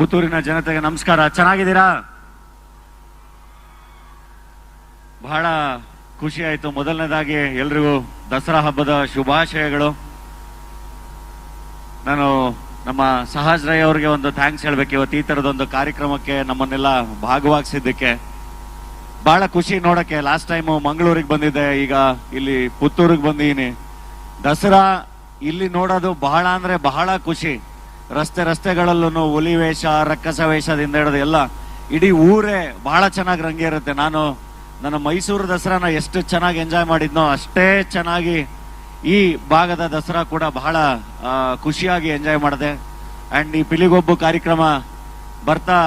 ಪುತ್ತೂರಿನ ಜನತೆಗೆ ನಮಸ್ಕಾರ. ಚೆನ್ನಾಗಿದ್ದೀರಾ? ಬಹಳ ಖುಷಿ ಆಯಿತು. ಮೊದಲನೇದಾಗಿ ಎಲ್ರಿಗೂ ದಸರಾ ಹಬ್ಬದ ಶುಭಾಶಯಗಳು. ನಾನು ನಮ್ಮ ಸಹಜ್ ರೈ ಅವರಿಗೆ ಒಂದು ಥ್ಯಾಂಕ್ಸ್ ಹೇಳ್ಬೇಕು. ಇವತ್ತು ಈ ಥರದೊಂದು ಕಾರ್ಯಕ್ರಮಕ್ಕೆ ನಮ್ಮನ್ನೆಲ್ಲ ಭಾಗವಹಿಸಿದ್ದಕ್ಕೆ ಬಹಳ ಖುಷಿ ನೋಡಕ್ಕೆ. ಲಾಸ್ಟ್ ಟೈಮು ಮಂಗಳೂರಿಗೆ ಬಂದಿದ್ದೆ. ಈಗ ಇಲ್ಲಿ ಪುತ್ತೂರಿಗೆ ಬಂದಿದ್ದೀನಿ. ದಸರಾ ಇಲ್ಲಿ ನೋಡೋದು ಬಹಳ ಅಂದರೆ ಬಹಳ ಖುಷಿ. ರಸ್ತೆ ರಸ್ತೆಗಳಲ್ಲೂ ಹುಲಿ ವೇಷ, ರಕ್ಕಸ ವೇಷದಿಂದ ಹಿಡಿದು ಎಲ್ಲ ಇಡೀ ಊರೇ ಬಹಳ ಚೆನ್ನಾಗಿ ರಂಗೇರುತ್ತೆ ನಾನು ನನ್ನ ಮೈಸೂರು ದಸರಾನ ಎಷ್ಟು ಚೆನ್ನಾಗಿ ಎಂಜಾಯ್ ಮಾಡಿದ್ನೋ ಅಷ್ಟೇ ಚೆನ್ನಾಗಿ ಈ ಭಾಗದ ದಸರಾ ಕೂಡ ಬಹಳ ಖುಷಿಯಾಗಿ ಎಂಜಾಯ್ ಮಾಡಿದೆ. ಆ್ಯಂಡ್ ಈ ಪಿಲಿಗೊಬ್ಬು ಕಾರ್ಯಕ್ರಮ ಬರ್ತಾ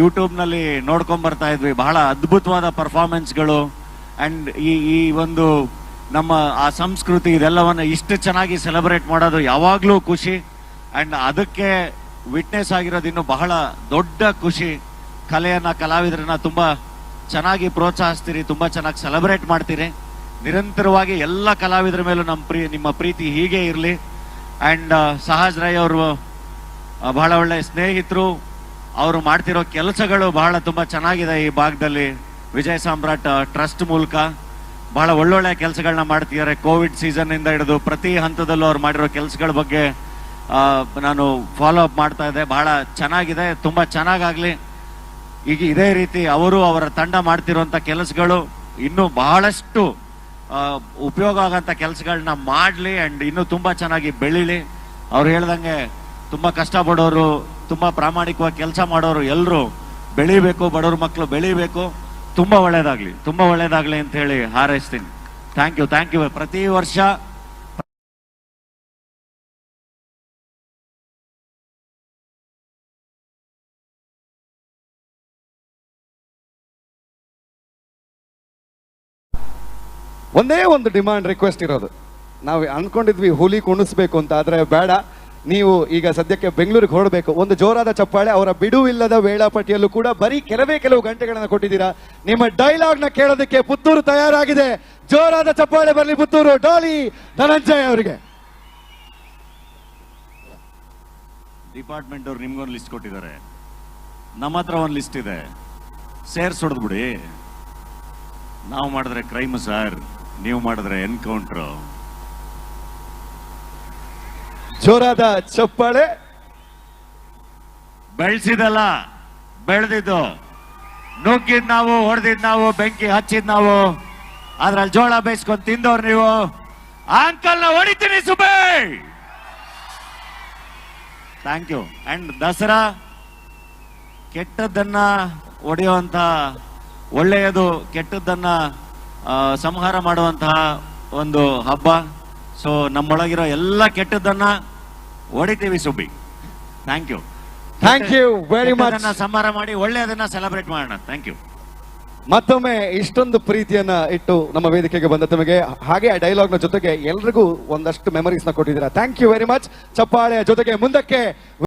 ಯೂಟ್ಯೂಬ್ನಲ್ಲಿ ನೋಡ್ಕೊಂಡ್ ಬರ್ತಾ ಇದ್ವಿ. ಬಹಳ ಅದ್ಭುತವಾದ ಪರ್ಫಾರ್ಮೆನ್ಸ್ಗಳು. ಆ್ಯಂಡ್ ಈ ಈ ಒಂದು ನಮ್ಮ ಆ ಸಂಸ್ಕೃತಿ ಇದೆಲ್ಲವನ್ನು ಇಷ್ಟು ಚೆನ್ನಾಗಿ ಸೆಲೆಬ್ರೇಟ್ ಮಾಡೋದು ಯಾವಾಗಲೂ ಖುಷಿ. ಅಂಡ್ ಅದಕ್ಕೆ ವಿಟ್ನೆಸ್ ಆಗಿರೋದು ಇನ್ನು ಬಹಳ ದೊಡ್ಡ ಖುಷಿ. ಕಲೆಯನ್ನ, ಕಲಾವಿದರನ್ನ ತುಂಬಾ ಚೆನ್ನಾಗಿ ಪ್ರೋತ್ಸಾಹಿಸ್ತೀರಿ, ತುಂಬಾ ಚೆನ್ನಾಗಿ ಸೆಲೆಬ್ರೇಟ್ ಮಾಡ್ತೀರಿ. ನಿರಂತರವಾಗಿ ಎಲ್ಲ ಕಲಾವಿದರ ಮೇಲೂ ನಮ್ಮ ಪ್ರೀ, ನಿಮ್ಮ ಪ್ರೀತಿ ಹೀಗೆ ಇರಲಿ. ಅಂಡ್ ಸಹಜ್ ರೈ ಅವರು ಬಹಳ ಒಳ್ಳೆ ಸ್ನೇಹಿತರು. ಅವರು ಮಾಡ್ತಿರೋ ಕೆಲಸಗಳು ಬಹಳ ತುಂಬ ಚೆನ್ನಾಗಿದೆ ಈ ಭಾಗದಲ್ಲಿ. ವಿಜಯ ಸಾಮ್ರಾಟ್ ಟ್ರಸ್ಟ್ ಮೂಲಕ. ಬಹಳ ಒಳ್ಳೊಳ್ಳೆ ಕೆಲಸಗಳನ್ನ ಮಾಡ್ತಿದ್ದಾರೆ. ಕೋವಿಡ್ ಸೀಸನ್ ಇಂದ ಹಿಡಿದು ಪ್ರತಿ ಹಂತದಲ್ಲೂ ಅವ್ರು ಮಾಡಿರೋ ಕೆಲಸಗಳ ಬಗ್ಗೆ ನಾನು ಫಾಲೋ ಅಪ್ ಮಾಡ್ತಾ ಇದ್ದೆ. ಬಹಳ ಚೆನ್ನಾಗಿದೆ, ತುಂಬಾ ಚೆನ್ನಾಗಾಗ್ಲಿ. ಈಗ ಇದೇ ರೀತಿ ಅವರು ಅವರ ತಂಡ ಮಾಡ್ತಿರುವಂತ ಕೆಲಸಗಳು ಇನ್ನೂ ಬಹಳಷ್ಟು ಉಪಯೋಗ ಆಗಂತ ಕೆಲಸಗಳನ್ನ ಮಾಡ್ಲಿ ಅಂಡ್ ಇನ್ನೂ ತುಂಬಾ ಚೆನ್ನಾಗಿ ಬೆಳೀಲಿ. ಅವ್ರು ಹೇಳ್ದಂಗೆ ತುಂಬಾ ಕಷ್ಟ ಪಡೋರು ತುಂಬಾ ಪ್ರಾಮಾಣಿಕವಾಗಿ ಕೆಲಸ ಮಾಡೋರು ಎಲ್ಲರೂ ಬೆಳಿಬೇಕು, ಬಡವ್ರ ಮಕ್ಕಳು ಬೆಳಿಬೇಕು. ತುಂಬಾ ಒಳ್ಳೇದಾಗ್ಲಿ ತುಂಬಾ ಒಳ್ಳೇದಾಗ್ಲಿ ಅಂತ ಹೇಳಿ ಹಾರೈಸ್ತೀನಿ. ಥ್ಯಾಂಕ್ ಯು ಥ್ಯಾಂಕ್ ಯು ಪ್ರತಿ ವರ್ಷ ಒಂದೇ ಒಂದು ಡಿಮಾಂಡ್ ರಿಕ್ವೆಸ್ಟ್ ಇರೋದು. ನಾವು ಅನ್ಕೊಂಡಿದ್ವಿ ಹುಲಿ ಕುಣಿಸ್ಬೇಕು ಅಂತ, ಆದರೆ ಬೇಡ. ನೀವು ಈಗ ಸದ್ಯಕ್ಕೆ ಬೆಂಗಳೂರಿಗೆ ಹೊರಡಬೇಕು. ಒಂದು ಜೋರಾದ ಚಪ್ಪಾಳೆ, ಅವರ ಬಿಡುವಿಲ್ಲದ ವೇಳಾಪಟ್ಟಿಯಲ್ಲೂ ಕೂಡ ಬರೀ ಕೆಲವೇ ಕೆಲವು ಗಂಟೆಗಳನ್ನು ಕೊಟ್ಟಿದ್ದೀರಾ? ನಿಮ್ಮ ಡೈಲಾಗ್ನ ಕೇಳೋದಕ್ಕೆ ಪುತ್ತೂರು ತಯಾರಾಗಿದೆ. ಜೋರಾದ ಚಪ್ಪಾಳೆ ಬರಲಿ ಪುತ್ತೂರು. ಡಾಲಿ ಧನಂಜಯ್ ಅವರಿಗೆ. ಡಿಪಾರ್ಟ್ಮೆಂಟ್ ಅವ್ರು ನಿಮ್ಗೊಂದು ಲಿಸ್ಟ್ ಕೊಟ್ಟಿದ್ದಾರೆ. ನಮ್ಮ ಹತ್ರ ಒಂದು ಲಿಸ್ಟ್ ಇದೆ. ಸೇರ್ಸ್ ಹೊಡೆದ್ಬಿಡಿ ನಾವು ಮಾಡಿದ್ರೆ ಕ್ರೈಮ್ ಸರ್ ನೀವು ಮಾಡಿದ್ರೆ ಎನ್ಕೌಂಟ್ರು ಜೋರಾದ ಚಪ್ಪಾಳೆ. ಬೆಳೆಸಿದಲ್ಲ ಬೆಳೆದಿದ್ದು. ನುಗ್ಗಿದ್ ನಾವು ಹೊಡೆದಿದ್ ನಾವು ಬೆಂಕಿ ಹಚ್ಚಿದ್ ನಾವು. ಅದ್ರಲ್ಲಿ ಜೋಳ ಬೇಯಿಸ್ಕೊಂಡ್ ತಿಂದವ್ರು ನೀವು. ಅಂಕಲ್ನ ಹೊಡಿತೀನಿ ಸುಬೇ ಥ್ಯಾಂಕ್ ಯು ಅಂಡ್ ದಸರಾ ಕೆಟ್ಟದ್ದನ್ನ ಒಡೆಯುವಂತ ಒಳ್ಳೆಯದು ಕೆಟ್ಟದ್ದನ್ನ ಸಂಹಾರ ಮಾಡುವಂತಹ ಒಂದು ಹಬ್ಬ. ಸೊ ನಮ್ಮೊಳಗಿರೋ ಎಲ್ಲ ಕೆಟ್ಟದ್ದನ್ನ ಹೊಡಿತೀವಿ Subbi. Thank you thank you very much ಸಂಹಾರ ಮಾಡಿ ಒಳ್ಳೆಯದನ್ನ ಸೆಲೆಬ್ರೇಟ್ ಮಾಡೋಣ. ಥ್ಯಾಂಕ್ ಯು ಮತ್ತೊಮ್ಮೆ ಇಷ್ಟೊಂದು ಪ್ರೀತಿಯನ್ನ ಇಟ್ಟು ನಮ್ಮ ವೇದಿಕೆಗೆ ಬಂದ ತಮಗೆ ಹಾಗೆ ಆ ಡೈಲಾಗ್ನ ಜೊತೆಗೆ ಎಲ್ರಿಗೂ ಒಂದಷ್ಟು ಮೆಮರೀಸ್ನ ಕೊಟ್ಟಿದ್ದೀರಾ. ಥ್ಯಾಂಕ್ ಯು ವೆರಿ ಮಚ್ ಚಪ್ಪಾಳೆಯ ಜೊತೆಗೆ ಮುಂದಕ್ಕೆ